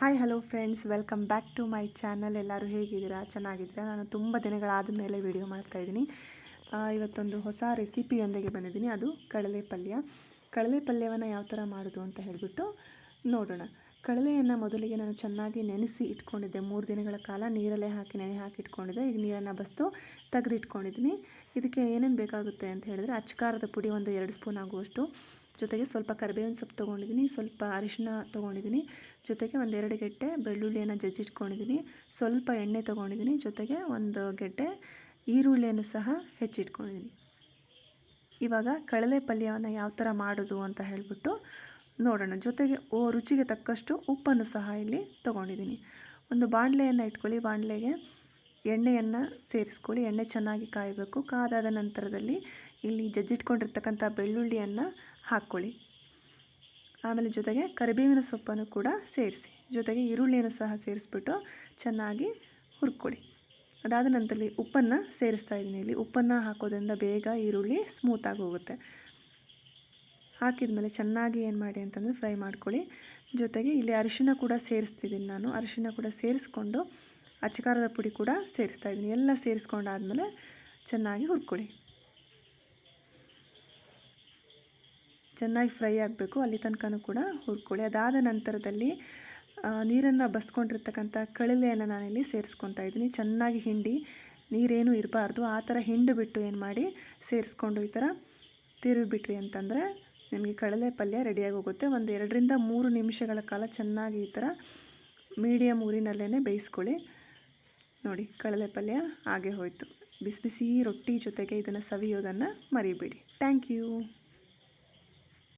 Hi hello friends welcome back to my channel ಎಲ್ಲರೂ ಹೇಗಿದ್ದೀರಾ? ಚೆನ್ನಾಗಿದ್ದೀರಾ? ನಾನು ತುಂಬ ದಿನಗಳಾದ ಮೇಲೆ ವಿಡಿಯೋ ಮಾಡ್ತಾಯಿದ್ದೀನಿ ಇವತ್ತೊಂದು ಹೊಸ ರೆಸಿಪಿಯೊಂದಿಗೆ ಬಂದಿದ್ದೀನಿ. ಅದು ಕಡಲೆ ಪಲ್ಯ. ಕಡಲೆ ಪಲ್ಯವನ್ನು ಯಾವ ಥರ ಮಾಡೋದು ಅಂತ ಹೇಳಿಬಿಟ್ಟು ನೋಡೋಣ. ಕಡಲೆಯನ್ನು ಮೊದಲಿಗೆ ನಾನು ಚೆನ್ನಾಗಿ ನೆನೆಸಿ ಇಟ್ಕೊಂಡಿದ್ದೆ. ಮೂರು ದಿನಗಳ ಕಾಲ ನೀರಲ್ಲೇ ಹಾಕಿ, ನೆನೆ ಹಾಕಿ ಇಟ್ಕೊಂಡಿದ್ದೆ. ಈಗ ನೀರನ್ನು ಬಸ್ತು ತೆಗೆದಿಟ್ಕೊಂಡಿದ್ದೀನಿ. ಇದಕ್ಕೆ ಏನೇನು ಬೇಕಾಗುತ್ತೆ ಅಂತ ಹೇಳಿದ್ರೆ, ಅಚ್ಕಾರದ ಪುಡಿ ಒಂದು ಎರಡು ಸ್ಪೂನ್ ಆಗುವಷ್ಟು ಜೊತೆಗೆ ಸ್ವಲ್ಪ ಕರಿಬೇವಿನ ಸೊಪ್ಪು ತೊಗೊಂಡಿದ್ದೀನಿ, ಸ್ವಲ್ಪ ಅರಿಶಿನ ತೊಗೊಂಡಿದ್ದೀನಿ, ಜೊತೆಗೆ ಒಂದೆರಡು ಗೆಡ್ಡೆ ಬೆಳ್ಳುಳ್ಳಿಯನ್ನು ಜಜ್ಜಿಟ್ಕೊಂಡಿದ್ದೀನಿ, ಸ್ವಲ್ಪ ಎಣ್ಣೆ ತೊಗೊಂಡಿದ್ದೀನಿ, ಜೊತೆಗೆ ಒಂದು ಗೆಡ್ಡೆ ಈರುಳ್ಳಿಯನ್ನು ಸಹ ಹೆಚ್ಚಿಟ್ಕೊಂಡಿದ್ದೀನಿ. ಇವಾಗ ಕಡಲೆ ಪಲ್ಯವನ್ನು ಯಾವ ಥರ ಮಾಡೋದು ಅಂತ ಹೇಳಿಬಿಟ್ಟು ನೋಡೋಣ. ಜೊತೆಗೆ ಓ, ರುಚಿಗೆ ತಕ್ಕಷ್ಟು ಉಪ್ಪನ್ನು ಸಹ ಇಲ್ಲಿ ತೊಗೊಂಡಿದ್ದೀನಿ. ಒಂದು ಬಾಣಲೆಯನ್ನು ಇಟ್ಕೊಳ್ಳಿ, ಬಾಣಲೆಗೆ ಎಣ್ಣೆಯನ್ನು ಸೇರಿಸ್ಕೊಳ್ಳಿ. ಎಣ್ಣೆ ಚೆನ್ನಾಗಿ ಕಾಯಬೇಕು. ಕಾದಾದ ನಂತರದಲ್ಲಿ ಇಲ್ಲಿ ಜಜ್ಜಿಟ್ಕೊಂಡಿರ್ತಕ್ಕಂಥ ಬೆಳ್ಳುಳ್ಳಿಯನ್ನು ಹಾಕ್ಕೊಳ್ಳಿ. ಆಮೇಲೆ ಜೊತೆಗೆ ಕರಿಬೇವಿನ ಸೊಪ್ಪನ್ನು ಕೂಡ ಸೇರಿಸಿ. ಜೊತೆಗೆ ಈರುಳ್ಳಿಯನ್ನು ಸಹ ಸೇರಿಸ್ಬಿಟ್ಟು ಚೆನ್ನಾಗಿ ಹುರ್ಕೊಳ್ಳಿ. ಅದಾದ ನಂತರಲ್ಲಿ ಉಪ್ಪನ್ನು ಸೇರಿಸ್ತಾ ಇದ್ದೀನಿ. ಇಲ್ಲಿ ಉಪ್ಪನ್ನು ಹಾಕೋದ್ರಿಂದ ಬೇಗ ಈರುಳ್ಳಿ ಸ್ಮೂತಾಗಿ ಹೋಗುತ್ತೆ. ಹಾಕಿದ ಮೇಲೆ ಚೆನ್ನಾಗಿ ಏನು ಮಾಡಿ ಅಂತಂದರೆ ಫ್ರೈ ಮಾಡ್ಕೊಳ್ಳಿ. ಜೊತೆಗೆ ಇಲ್ಲಿ ಅರಿಶಿನ ಕೂಡ ಸೇರಿಸ್ತಿದ್ದೀನಿ ನಾನು. ಅರಿಶಿನ ಕೂಡ ಸೇರಿಸ್ಕೊಂಡು ಅಚ್ಚಕಾರದ ಪುಡಿ ಕೂಡ ಸೇರಿಸ್ತಾ ಇದ್ದೀನಿ. ಎಲ್ಲ ಸೇರಿಸ್ಕೊಂಡಾದಮೇಲೆ ಚೆನ್ನಾಗಿ ಹುರ್ಕೊಳ್ಳಿ. ಚೆನ್ನಾಗಿ ಫ್ರೈ ಆಗಬೇಕು. ಅಲ್ಲಿ ತನಕ ಕೂಡ ಹುರ್ಕೊಳ್ಳಿ. ಅದಾದ ನಂತರದಲ್ಲಿ ನೀರನ್ನು ಬಸ್ಕೊಂಡಿರ್ತಕ್ಕಂಥ ಕಳಲೆಯನ್ನು ನಾನಿಲ್ಲಿ ಸೇರಿಸ್ಕೊತಾ ಇದ್ದೀನಿ. ಚೆನ್ನಾಗಿ ಹಿಂಡಿ, ನೀರೇನು ಇರಬಾರ್ದು. ಆ ಥರ ಹಿಂಡು ಬಿಟ್ಟು ಏನು ಮಾಡಿ ಸೇರಿಸ್ಕೊಂಡು ಈ ಥರ ತಿರುಗಿಬಿಟ್ರಿ ಅಂತಂದರೆ ನಿಮಗೆ ಕಡಲೆ ಪಲ್ಯ ರೆಡಿಯಾಗಿ ಹೋಗುತ್ತೆ. ಒಂದು ಎರಡರಿಂದ ಮೂರು ನಿಮಿಷಗಳ ಕಾಲ ಚೆನ್ನಾಗಿ ಈ ಥರ ಮೀಡಿಯಮ್ ಊರಿನಲ್ಲೇ ಬೇಯಿಸ್ಕೊಳ್ಳಿ. ನೋಡಿ ಕಡಲೆ ಪಲ್ಯ ಹಾಗೆ ಹೋಯಿತು. ಬಿಸಿ ಬಿಸಿ ರೊಟ್ಟಿ ಜೊತೆಗೆ ಇದನ್ನು ಸವಿಯೋದನ್ನು ಮರಿಬೇಡಿ. Thank you